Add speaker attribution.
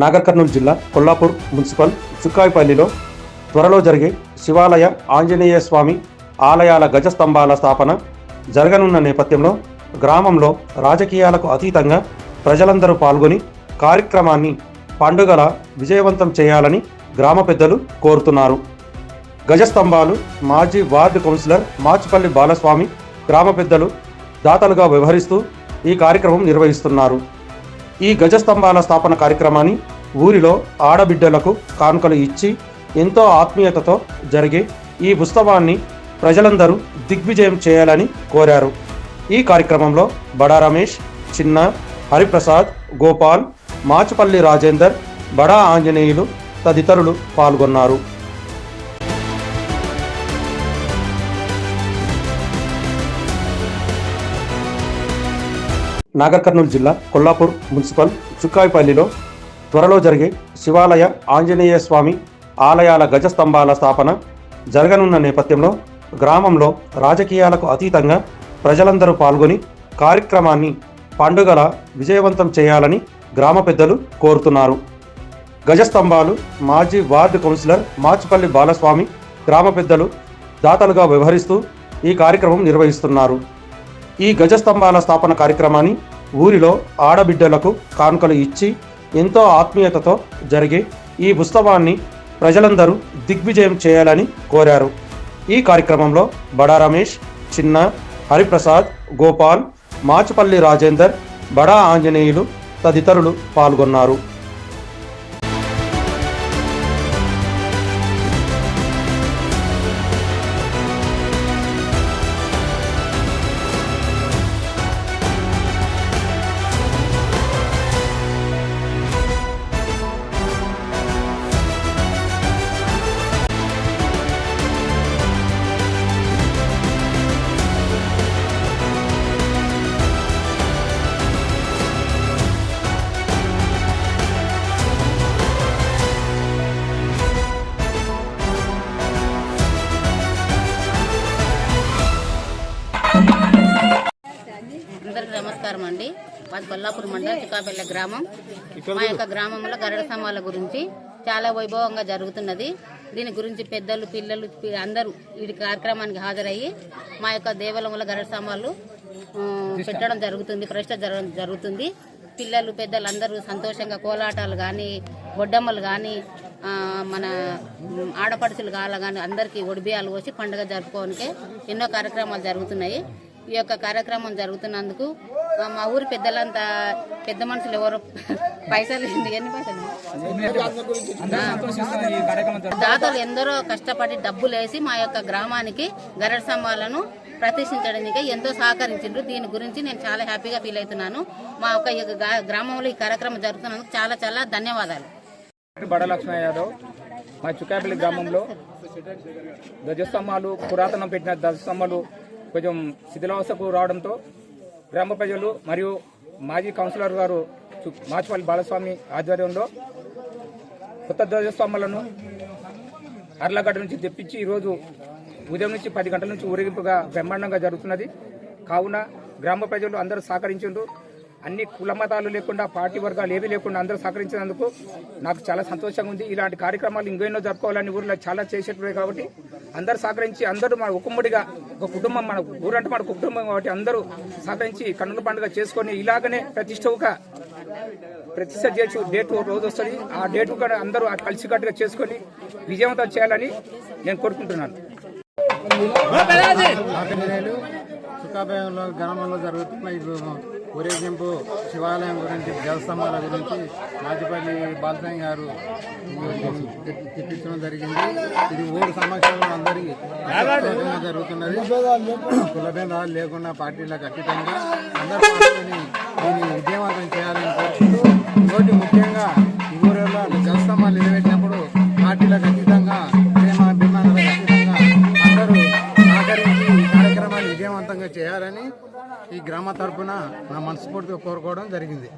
Speaker 1: నాగర్ కర్నూలు జిల్లా కొల్లాపూర్ మున్సిపల్ చుక్కాయిపల్లిలో త్వరలో జరిగే శివాలయ ఆంజనేయ స్వామి ఆలయాల గజస్తంభాల స్థాపన జరగనున్న నేపథ్యంలో గ్రామంలో రాజకీయాలకు అతీతంగా ప్రజలందరూ పాల్గొని కార్యక్రమాన్ని పండుగల విజయవంతం చేయాలని గ్రామ పెద్దలు కోరుతున్నారు. గజస్తంభాలు మాజీ వార్డు కౌన్సిలర్ మాచిపల్లి బాలస్వామి గ్రామ పెద్దలు దాతలుగా వ్యవహరిస్తూ ఈ కార్యక్రమం నిర్వహిస్తున్నారు. ఈ గజస్తంభాల స్థాపన కార్యక్రమాన్ని ఊరిలో ఆడబిడ్డలకు కానుకలు ఇచ్చి ఎంతో ఆత్మీయతతో జరిగే ఈ ఉత్సవాన్ని ప్రజలందరూ దిగ్విజయం చేయాలని కోరారు. ఈ కార్యక్రమంలో బడా రమేష్ చిన్న హరిప్రసాద్ గోపాల్ మాచుపల్లి రాజేందర్ బడా ఆంజనేయులు తదితరులు పాల్గొన్నారు. నాగర్ కర్నూలు జిల్లా కొల్లాపూర్ మున్సిపల్ చుక్కాయిపల్లిలో త్వరలో జరిగే శివాలయ ఆంజనేయ స్వామి ఆలయాల గజస్తంభాల స్థాపన జరగనున్న నేపథ్యంలో గ్రామంలో రాజకీయాలకు అతీతంగా ప్రజలందరూ పాల్గొని కార్యక్రమాన్ని పండుగల విజయవంతం చేయాలని గ్రామ పెద్దలు కోరుతున్నారు. గజస్తంభాలు మాజీ వార్డు కౌన్సిలర్ మాచిపల్లి బాలస్వామి గ్రామ పెద్దలు దాతలుగా వ్యవహరిస్తూ ఈ కార్యక్రమం నిర్వహిస్తున్నారు. ఈ గజస్తంభాల స్థాపన కార్యక్రమాన్ని ఊరిలో ఆడబిడ్డలకు కానుకలు ఇచ్చి ఎంతో ఆత్మీయతతో జరిగే ఈ ఉత్సవాన్ని ప్రజలందరూ దిగ్విజయం చేయాలని కోరారు. ఈ కార్యక్రమంలో బడా రమేష్ చిన్న హరిప్రసాద్ గోపాల్ మాచిపల్లి రాజేందర్ బడా ఆంజనేయులు తదితరులు పాల్గొన్నారు.
Speaker 2: నమస్కారం అండి. మాది కొల్లాపూర్ మండలం చికాపల్లె గ్రామం. మా యొక్క గ్రామంలో గరడ సమాల గురించి చాలా వైభవంగా జరుగుతున్నది. దీని గురించి పెద్దలు పిల్లలు అందరూ ఈ కార్యక్రమానికి హాజరయ్యి మా యొక్క దేవాలయంలో గరడ సమాలు ఆ, పెట్టడం జరుగుతుంది ప్రతిష్ట జరగడం జరుగుతుంది. పిల్లలు పెద్దలు అందరూ సంతోషంగా కోలాటాలు కానీ గొడ్డమ్మలు కానీ మన ఆడపడుచులు కాల కానీ అందరికీ ఒడిబియాలు పోసి పండుగ జరుపుకోవడానికి ఎన్నో కార్యక్రమాలు జరుగుతున్నాయి. ఈ యొక్క కార్యక్రమం జరుగుతున్నందుకు మా ఊరి పెద్దలంతా పెద్ద మనుషులు ఎవరు? పైసలు? ఎన్ని పైసలు? దాతలు ఎందరో కష్టపడి డబ్బులు వేసి మా యొక్క గ్రామానికి గరడ స్తంభాలను ప్రతిష్ఠించడానికి ఎంతో సహకరించిండ్రు. దీని గురించి నేను చాలా హ్యాపీగా ఫీల్ అవుతున్నాను. మా యొక్క గ్రామంలో ఈ కార్యక్రమం జరుగుతున్నందుకు చాలా చాలా ధన్యవాదాలు.
Speaker 3: బడ లక్ష్మణ యాదవ్ మా చుక్కాపల్లి గ్రామంలో ధ్వజస్తంభాలు పురాతనం పెట్టిన ధ్వజస్తంభాలు కొంచెం శిథిలావస్థకు రావడంతో గ్రామ ప్రజలు మరియు మాజీ కౌన్సిలర్ గారు మాచిపల్లి బాలస్వామి ఆధ్వర్యంలో కొత్త ధ్వజస్వాములను అర్లగడ్డ నుంచి తెప్పించి ఈరోజు ఉదయం నుంచి పది గంటల నుంచి ఊరేగింపుగా బ్రహ్మాండంగా జరుగుతున్నది. కావున గ్రామ ప్రజలు అందరూ సహకరించారు అన్ని కుల మతాలు లేకుండా పార్టీ వర్గాలు ఏవి లేకుండా అందరూ సహకరించినందుకు నాకు చాలా సంతోషంగా ఉంది. ఇలాంటి కార్యక్రమాలు ఇంకెన్నో జరుపుకోవాలని ఊర్లో చాలా చేసేటప్పుడు కాబట్టి అందరూ సహకరించి అందరూ మన ఉమ్మడిగా ఒక కుటుంబం మన ఊరంటే మన కుటుంబం కాబట్టి అందరూ సహకరించి కన్నుల పండుగ చేసుకొని ఇలాగనే ప్రతిష్టవుగా ప్రతిష్ట చేసి డేట్ రోజు వస్తుంది. ఆ డేట్ కూడా అందరూ కలిసికట్టుగా చేసుకొని విజయవంతం చేయాలని నేను కోరుకుంటున్నాను.
Speaker 4: చుక్కాపేయంలో గ్రామంలో జరుగుతున్న ఈ ఊరేగింపు శివాలయం గురించి దేవస్తంభాల గురించి మాజిపల్లి బాలసాయి గారు తెప్పించడం జరిగింది. ఇది ఊరు సమక్షంలో అందరికీ జరుగుతున్నది. కులభేదాలు లేకుండా పార్టీలకు అతీతంగా అందరూ తరఫున తరపున నా మనస్ఫూర్తిగా కోరుకోవడం జరిగింది.